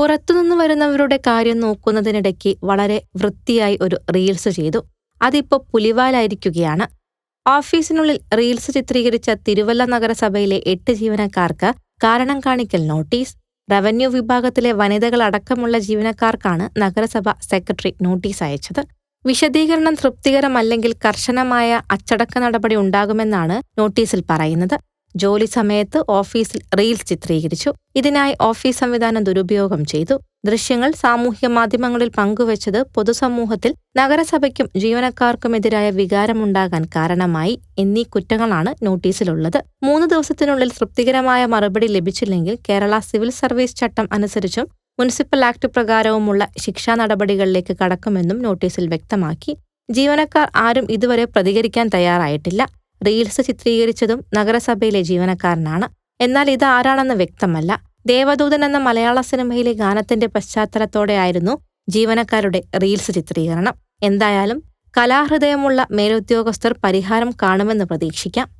പുറത്തുനിന്ന് വരുന്നവരുടെ കാര്യം നോക്കുന്നതിനിടയ്ക്ക് വളരെ വൃത്തിയായി ഒരു റീൽസ് ചെയ്തു. അതിപ്പോ പുലിവാലായിരിക്കുകയാണ്. ഓഫീസിനുള്ളിൽ റീൽസ് ചിത്രീകരിച്ച തിരുവല്ല നഗരസഭയിലെ എട്ട് ജീവനക്കാർക്ക് കാരണം കാണിക്കൽ നോട്ടീസ്. റവന്യൂ വിഭാഗത്തിലെ വനിതകൾ വനിതകളടക്കമുള്ള ജീവനക്കാർക്കാണ് നഗരസഭ സെക്രട്ടറി നോട്ടീസ് അയച്ചത്. വിശദീകരണം തൃപ്തികരമല്ലെങ്കിൽ കർശനമായ അച്ചടക്ക നടപടി ഉണ്ടാകുമെന്നാണ് നോട്ടീസിൽ പറയുന്നത്. ജോലി സമയത്ത് ഓഫീസിൽ റീൽസ് ചിത്രീകരിച്ചു. ഇതിനായി ഓഫീസ് സംവിധാനം ദുരുപയോഗം ചെയ്തു. ദൃശ്യങ്ങൾ സാമൂഹ്യ മാധ്യമങ്ങളിൽ പങ്കുവച്ചത് പൊതുസമൂഹത്തിൽ നഗരസഭയ്ക്കും ജീവനക്കാർക്കുമെതിരായ വികാരമുണ്ടാകാൻ കാരണമായി എന്നീ കുറ്റങ്ങളാണ് നോട്ടീസിലുള്ളത്. മൂന്ന് ദിവസത്തിനുള്ളിൽ തൃപ്തികരമായ മറുപടി ലഭിച്ചില്ലെങ്കിൽ കേരള സിവിൽ സർവീസ് ചട്ടം അനുസരിച്ചും മുനിസിപ്പൽ ആക്ട് പ്രകാരവുമുള്ള ശിക്ഷാ നടപടികളിലേക്ക് കടക്കുമെന്നും നോട്ടീസിൽ വ്യക്തമാക്കി. ജീവനക്കാർ ആരും ഇതുവരെ പ്രതികരിക്കാൻ തയ്യാറായിട്ടില്ല. റീൽസ് ചിത്രീകരിച്ചതും നഗരസഭയിലെ ജീവനക്കാരനാണ്. എന്നാൽ ഇത് ആരാണെന്ന് വ്യക്തമല്ല. ദേവദൂതൻ എന്ന മലയാള സിനിമയിലെ ഗാനത്തിന്റെ പശ്ചാത്തലത്തോടെയായിരുന്നു ജീവനക്കാരുടെ റീൽസ് ചിത്രീകരണം. എന്തായാലും കലാഹൃദയമുള്ള മേലുദ്യോഗസ്ഥർ പരിഹാരം കാണുമെന്ന് പ്രതീക്ഷിക്കാം.